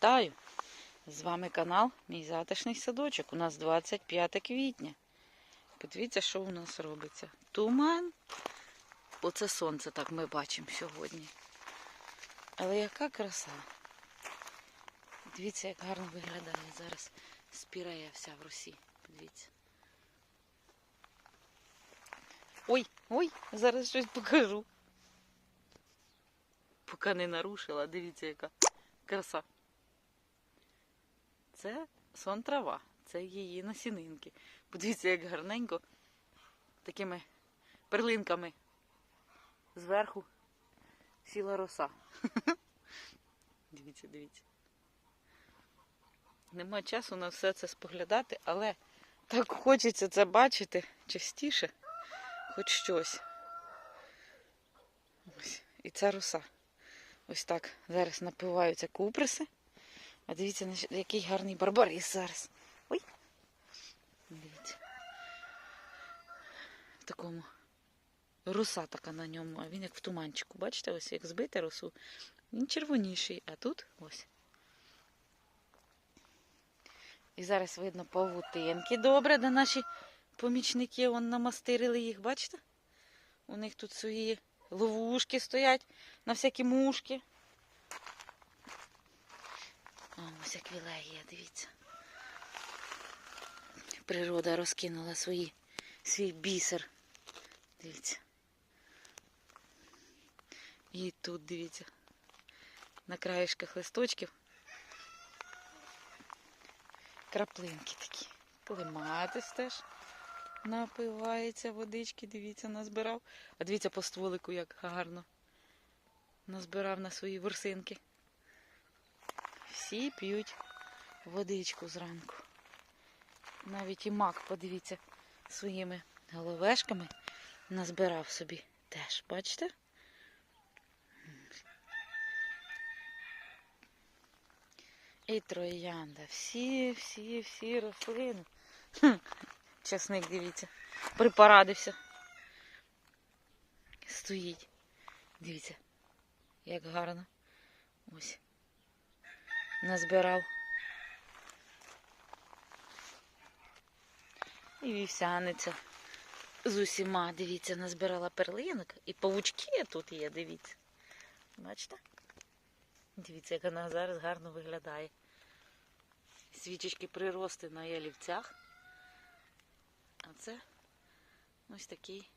Вітаю! З вами канал Мій затишний садочок. У нас 25 квітня. Подивіться, що у нас робиться. Туман. Оце сонце так ми бачимо сьогодні. Але яка краса. Дивіться, як гарно виглядає зараз спірея вся в росі. Подивіться. Ой, ой, зараз щось покажу. Поки не нарушила, дивіться, яка краса. Це сон трава, це її насінинки. Подивіться, як гарненько такими перлинками зверху сіла роса. Дивіться, дивіться. Нема часу на все це споглядати, але так хочеться це бачити частіше, хоч щось. Ось. І ця роса. Ось так зараз напиваються куприси. А дивіться, який гарний барбарис зараз. Ой. Дивіться. В такому. Роса така на ньому, а він як в туманчику. Бачите, ось як збити росу. Він червоніший, а тут ось. І зараз видно павутинки добре, де наші помічники вон намастирили їх, бачите? У них тут свої ловушки стоять на всякі мушки. О, ось як вілегія, дивіться. Природа розкинула свої, свій бісер. Дивіться. І тут дивіться. На краєшках листочків. Краплинки такі. Клематис теж напивається водички, дивіться, назбирав. А дивіться по стволику, як гарно назбирав на свої ворсинки. Всі п'ють водичку зранку. Навіть і мак, подивіться, своїми головешками назбирав собі теж, бачите? І троянда. Всі, всі, всі рослини. Хм, часник, дивіться, припарадився. Стоїть. Дивіться, як гарно. Ось назбирав. І вівсяниця з усіма, дивіться, назбирала перлинок. І павучки тут є, дивіться. Бачите? Дивіться, як вона зараз гарно виглядає. Свічечки прирости на ялівцях. А це ось такий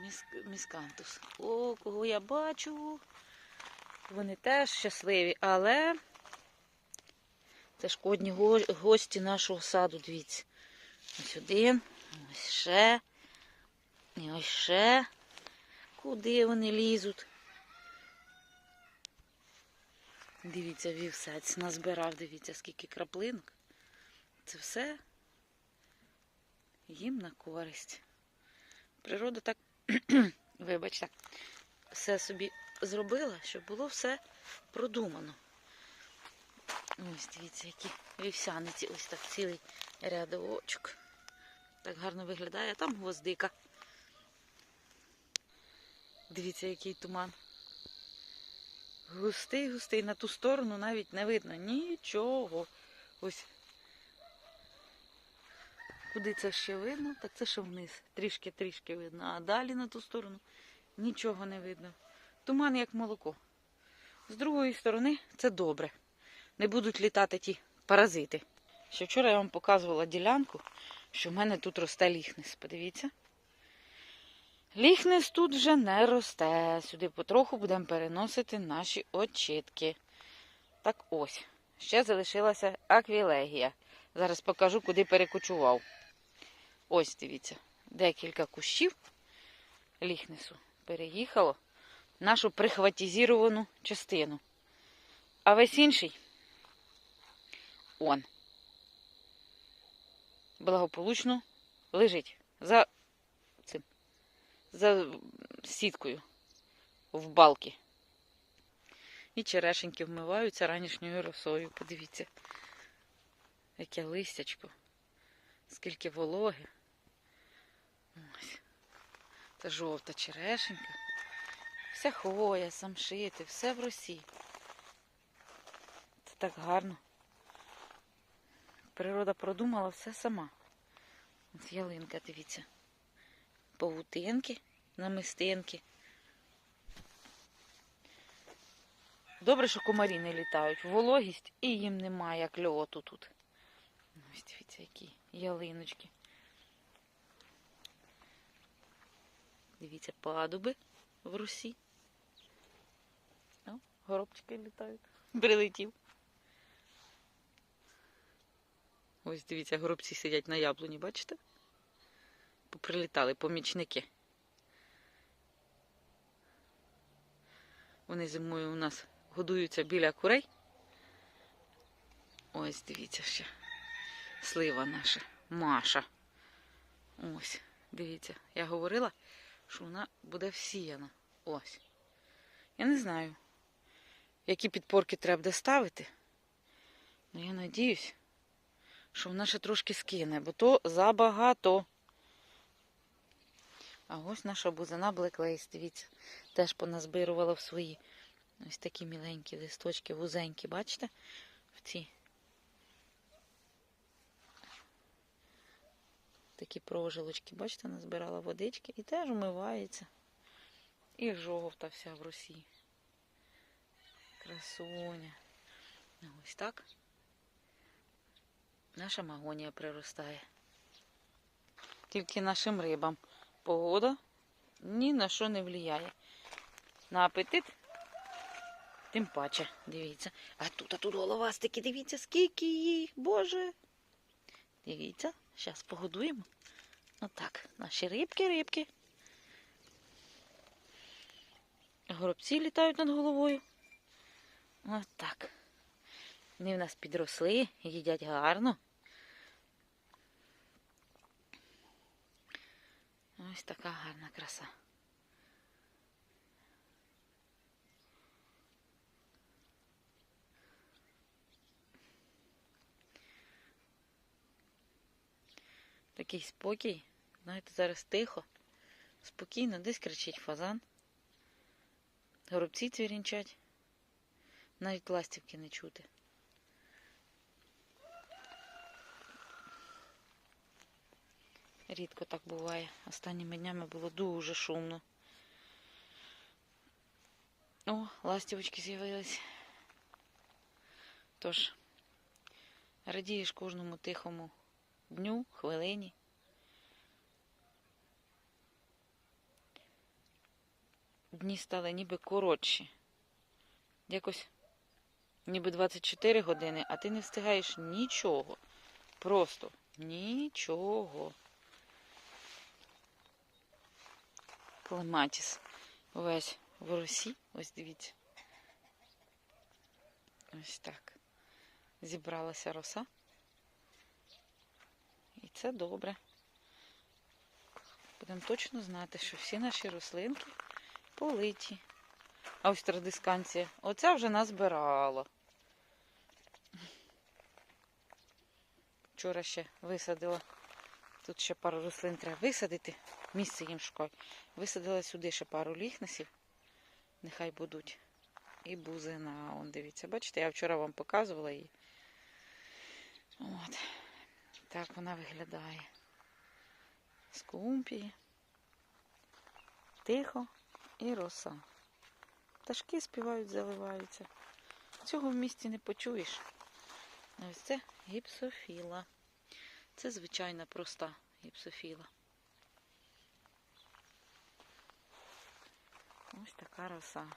міск- міскантус. О, кого я бачу. Вони теж щасливі, але це шкодні го- гості нашого саду, дивіться. Ось один, ось ще, і ось ще. Куди вони лізуть? Дивіться, вівсець назбирав, дивіться, скільки краплинок. Це все їм на користь. Природа так, вибачте, все собі зробила, щоб було все продумано. Ось дивіться, які вівсяниці, ось так цілий рядочок. Так гарно виглядає, а там гвоздика. Дивіться, який туман. Густий, густий, на ту сторону навіть не видно нічого. Ось. Куди це ще видно, так це ще вниз. Трішки-трішки видно. А далі на ту сторону нічого не видно. Туман як молоко. З другої сторони це добре. Не будуть літати ті паразити. Ще вчора я вам показувала ділянку, що в мене тут росте ліхнес. Подивіться. Ліхнес тут вже не росте. Сюди потроху будемо переносити наші очітки. Так ось. Ще залишилася аквілегія. Зараз покажу, куди перекочував. Ось дивіться, декілька кущів ліхнесу переїхало нашу прихватізіровану частину. А весь інший он. Благополучно лежить за цим, за сіткою в балки. І черешеньки вмиваються ранішньою росою. Подивіться, яке листячко, скільки вологи. Ось. Це жовта черешенька. Вся хвоя, самшити, все в росі. так гарно. Природа продумала все сама. Ось ялинка, дивіться. Павутинки, намистинки. Добре, що комарі не літають. Вологість і їм немає, як льоту тут. Ось дивіться, які ялиночки. Дивіться, падуби в русі. Горобчики літають. Прилетів. Ось дивіться, горобці сидять на яблуні, бачите? Поприлітали помічники. Вони зимою у нас годуються біля курей. Ось дивіться ще. Слива наша, Маша. Ось, дивіться, я говорила, що вона буде всіяна. Ось. Я не знаю, які підпорки треба буде ставити. Ну, я надіюсь, що вона ще трошки скине, бо то забагато. А ось наша бузина Блеклейс, дивіться, теж поназбирувала в свої ось такі міленькі листочки, вузенькі, бачите? В ці такі прожилочки, бачите, назбирала водички і теж умивається. І жовта вся в росі. Красуня. Ну, Ось так. Наша магонія приростає. Тільки нашим рибам погода ні на що не впливає. На апетит, тим паче, дивіться. А тут, а тут головастики, дивіться, скільки їх, боже. Дивіться, зараз погодуємо. Отак, наші рибки, рибки. Горобці літають над головою. Отак. Вони в нас підросли, їдять гарно. Ось така гарна краса. Такий спокій. Знаєте, зараз тихо, спокійно, десь кричить фазан. Горобці цвірінчать. Навіть ластівки не чути. Рідко так буває. Останніми днями було дуже шумно. О, ластівочки з'явились. Тож, радієш кожному тихому дню, хвилині. Дні стали ніби коротші. Якось ніби 24 години, а ти не встигаєш нічого. Просто нічого. Клематіс весь в росі. Ось дивіться. Ось так. Зібралася роса. І це добре. Будемо точно знати, що всі наші рослинки политі. А ось традисканція. Оця вже назбирала. Вчора ще висадила. Тут ще пару рослин треба висадити. Місце їм шукаю. Висадила сюди ще пару ліхнесів. Нехай будуть. І бузина. Он дивіться, бачите, я вчора вам показувала її. От. Так вона виглядає. Скумпії. Тихо і роса. Пташки співають, заливаються. Цього в місті не почуєш. Ось це гіпсофіла. Це звичайна проста гіпсофіла. Ось така роса.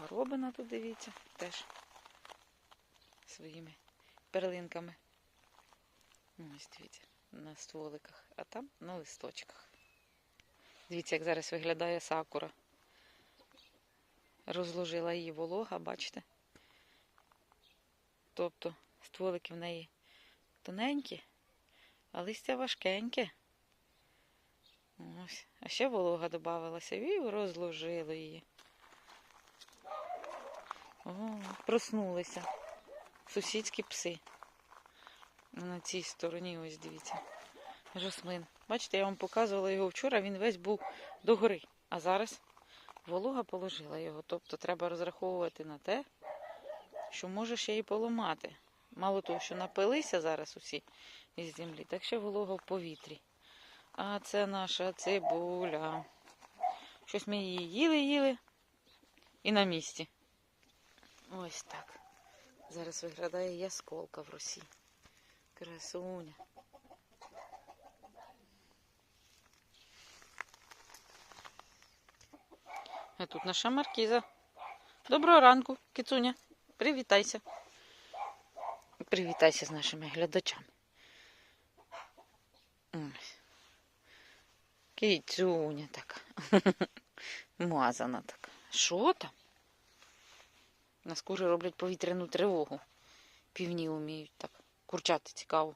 Горобина тут дивіться, теж своїми перлинками. Ось дивіться, на стволиках, а там на листочках. Дивіться, як зараз виглядає сакура. Розложила її волога, бачите? Тобто стволики в неї тоненькі, а листя важкеньке. Ось. А ще волога додавалася і розложило її. О, проснулися. Сусідські пси. На цій стороні, ось дивіться. Жасмин. Бачите, я вам показувала його вчора, він весь був догори. А зараз волога положила його. Тобто треба розраховувати на те, що може ще й поламати. Мало того, що напилися зараз усі із землі, так ще волога в повітрі. А це наша цибуля. Щось ми її їли-їли і на місці. Ось так. Зараз виглядає ясколка в росі. Красуня. А тут наша маркіза. Доброго ранку, кицуня. Привітайся. Привітайся з нашими глядачами. Ось. Така. Мазана така. Що там? На скури роблять повітряну тривогу. Півні вміють так. Курчати цікаво.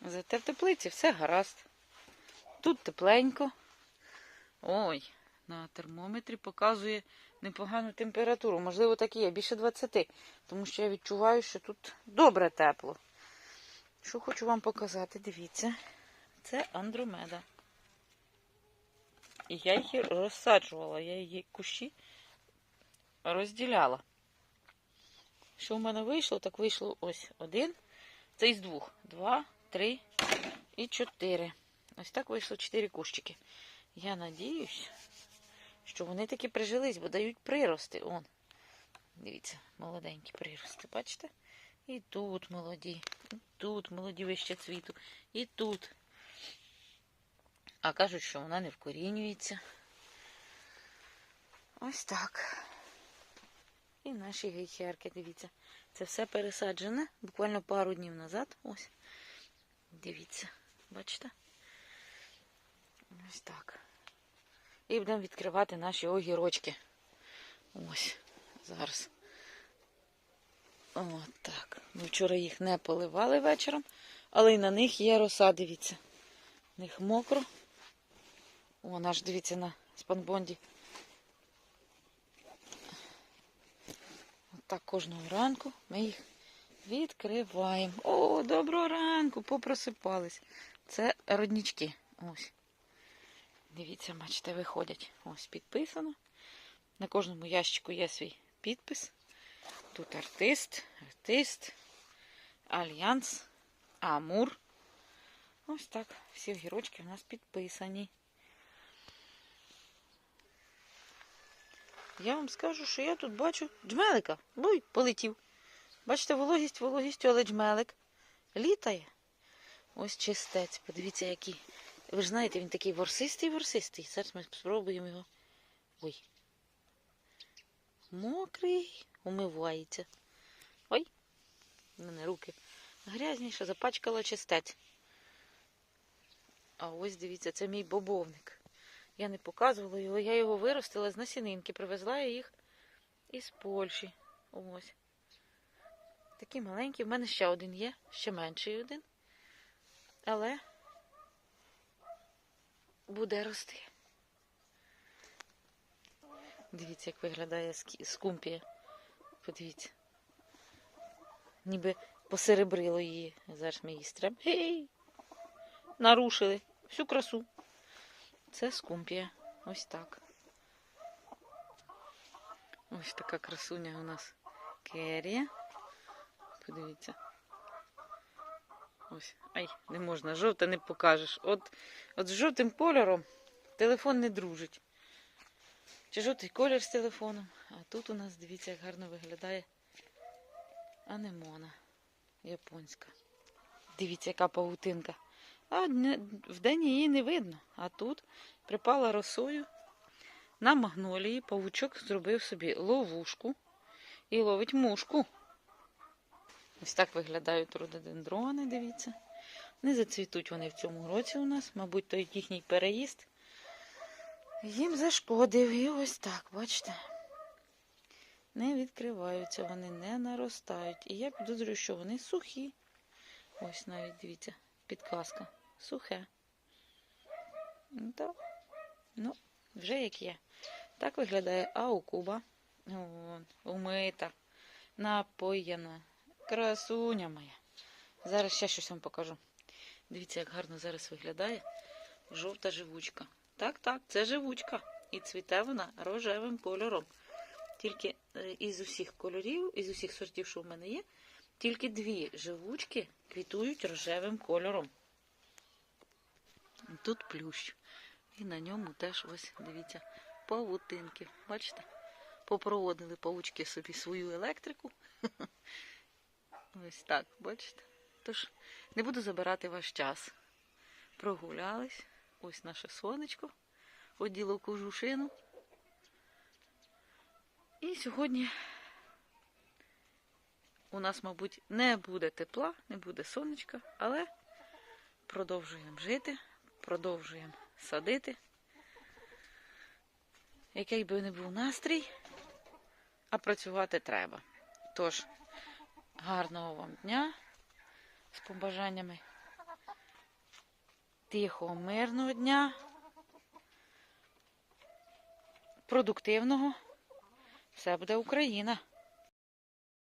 Зате в теплиці все гаразд. Тут тепленько. Ой, на термометрі показує непогану температуру. Можливо, так і є, більше 20. Тому що я відчуваю, що тут добре тепло. Що хочу вам показати, дивіться. Це андромеда. І я її розсаджувала, я її кущі розділяла. Що в мене вийшло? Так вийшло ось один. Це із двох. Два, три і чотири. Ось так вийшло чотири кущики. Я надіюсь, що вони таки прижились, бо дають прирости. Он. Дивіться, молоденькі прирости, бачите? І тут молоді, і тут молоді вище цвіту, і тут. А кажуть, що вона не вкорінюється. Ось так. І наші гейхерки, дивіться. Це все пересаджене буквально пару днів назад. Ось. Дивіться, бачите? Ось так. І будемо відкривати наші огірочки. Ось, зараз. От так. Ми вчора їх не поливали вечором, але й на них є роса, дивіться. В них мокро. О, наш, дивіться, на спанбонді. От так кожного ранку ми їх відкриваємо. О, доброго ранку! Попросипались. Це роднички. Ось. Дивіться, бачите, виходять. Ось підписано. На кожному ящику є свій підпис. Тут артист, артист, альянс, Амур. Ось так. Всі огірочки у нас підписані. Я вам скажу, що я тут бачу джмелика. Буй, полетів. Бачите, вологість вологістю, але джмелик літає. Ось чистець. Подивіться, який. Ви ж знаєте, він такий ворсистий-ворсистий. Зараз ми спробуємо його. Ой. Мокрий, умивається. Ой, в мене руки грязніше, запачкала чистець. А ось дивіться, це мій бобовник. Я не показувала його, я його виростила з насінинки, привезла я їх із Польщі. Ось. Такі маленькі. В мене ще один є, ще менший один. Але буде рости. Дивіться, як виглядає скумпія. Подивіться. Ніби посеребрило її. Зараз ми її стрем. Гей! Нарушили всю красу. Це скумпія. Ось так. Ось така красуня у нас керія. Подивіться. Ось. Ай, не можна, жовте не покажеш. От, от з жовтим кольором телефон не дружить. Чи жовтий колір з телефоном. А тут у нас, дивіться, як гарно виглядає анемона японська. Дивіться, яка павутинка. А вдень її не видно. А тут припала росою на магнолії. Павучок зробив собі ловушку і ловить мушку. Ось так виглядають рододендрони, дивіться. Не зацвітуть вони в цьому році у нас, мабуть, той їхній переїзд їм зашкодив. І ось так, бачите. Не відкриваються, вони не наростають. І я підозрюю, що вони сухі. Ось навіть дивіться, підказка. Сухе. Ну, Так. Ну, вже як є. Так виглядає аукуба. Умита, напоєна. Красуня моя. Зараз ще щось вам покажу. Дивіться, як гарно зараз виглядає жовта живучка. Так, так, це живучка. І цвіте вона рожевим кольором. Тільки е, із усіх кольорів, із усіх сортів, що в мене є, тільки дві живучки квітують рожевим кольором. Тут плющ. І на ньому теж ось, дивіться, павутинки. Бачите? Попроводили павучки собі свою електрику. Ось так, бачите? Тож не буду забирати ваш час. Прогулялись. Ось наше сонечко. Оділо кожушину. І сьогодні у нас, мабуть, не буде тепла, не буде сонечка, але продовжуємо жити, продовжуємо садити. Який би не був настрій, а працювати треба. Тож, гарного вам дня з побажаннями. Тихого, мирного дня, продуктивного. Все буде Україна.